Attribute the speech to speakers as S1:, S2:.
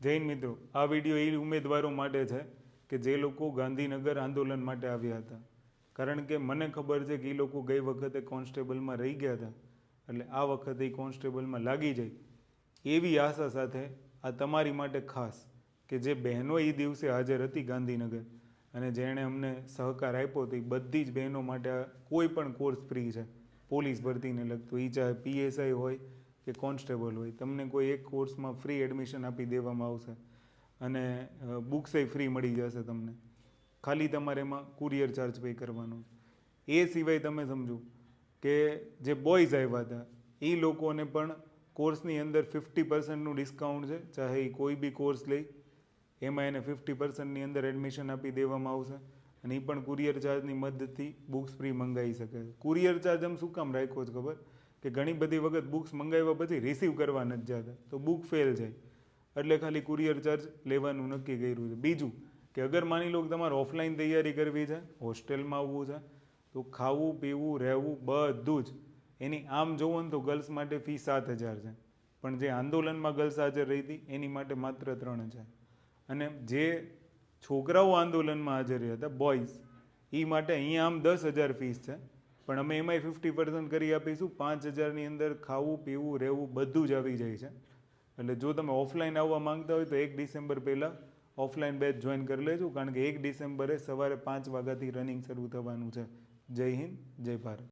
S1: જૈન મિત્રો, આ વીડિયો એ ઉમેદવારો માટે છે કે જે લોકો ગાંધીનગર આંદોલન માટે આવ્યા હતા. કારણ કે મને ખબર છે કે એ લોકો ગઈ વખતે કોન્સ્ટેબલમાં રહી ગયા હતા. એટલે આ વખતે એ કોન્સ્ટેબલમાં લાગી જાય. એવી આશા સાથે આ તમારી માટે ખાસ કે જે બહેનો એ દિવસે હાજર હતી ગાંધીનગર અને જેણે અમને સહકાર આપ્યો તો બધી જ બહેનો માટે કોઈ પણ કોર્સ ફ્રી છે. પોલીસ ભરતીને લગતું એ ચાહે પીએસઆઈ હોય કે કોન્સ્ટેબલ હોય. તમને કોઈ એક કોર્સમાં ફ્રી એડમિશન આપી દેવામાં આવશે અને બુક્સે ફ્રી મળી જશે તમને. ખાલી તમારે એમાં કુરિયર ચાર્જ પે કરવાનો એ સિવાય તમે સમજો કે જે બોયઝ આવ્યા હતા એ લોકોને પણ કોર્સની અંદર ફિફ્ટી પર્સન્ટનું ડિસ્કાઉન્ટ છે. ચાહે એ કોઈ બી કોર્સ લે, એમાં એને ફિફ્ટી પર્સન્ટની અંદર એડમિશન આપી દેવામાં આવશે અને એ પણ કુરિયર ચાર્જની મદદથી બુક્સ ફ્રી મંગાવી શકે કુરિયર ચાર્જ આમ શું કામ રાખ્યો છે ખબર? કે ઘણી બધી વખત બુક્સ મંગાવ્યા પછી રિસીવ કરવા નથી જતા. તો બુક ફેલ જાય. એટલે ખાલી કુરિયર ચાર્જ લેવાનું નક્કી કર્યું છે. બીજું કે અગર માની લો કે તમારે ઓફલાઈન તૈયારી કરવી છે હોસ્ટેલમાં આવવું છે, તો ખાવું, પીવું, રહેવું બધું જ. એની આમ જોવો ને તો ગર્લ્સ માટે ફી સાત હજાર છે. પણ જે આંદોલનમાં ગર્લ્સ હાજર રહી હતી, એની માટે માત્ર ત્રણ હજાર. અને જે છોકરાઓ આંદોલનમાં હાજર રહ્યા હતા બોયઝ એ માટે અહીંયા આમ દસ હજાર ફીસ છે. પણ અમે એમાંય ફિફ્ટી પર્સન્ટ કરી આપીશું. પાંચ હજારની અંદર ખાવું, પીવું, રહેવું બધું જ આવી જાય છે. એટલે જો તમે ઓફલાઈન આવવા માંગતા હોય તો એક ડિસેમ્બર પહેલાં ઓફલાઈન બેચ જોઈન કરી લેજો, કારણ કે એક ડિસેમ્બરે સવારે પાંચ વાગ્યાથી રનિંગ શરૂ થવાનું છે. જય હિન્દ, જય ભારત.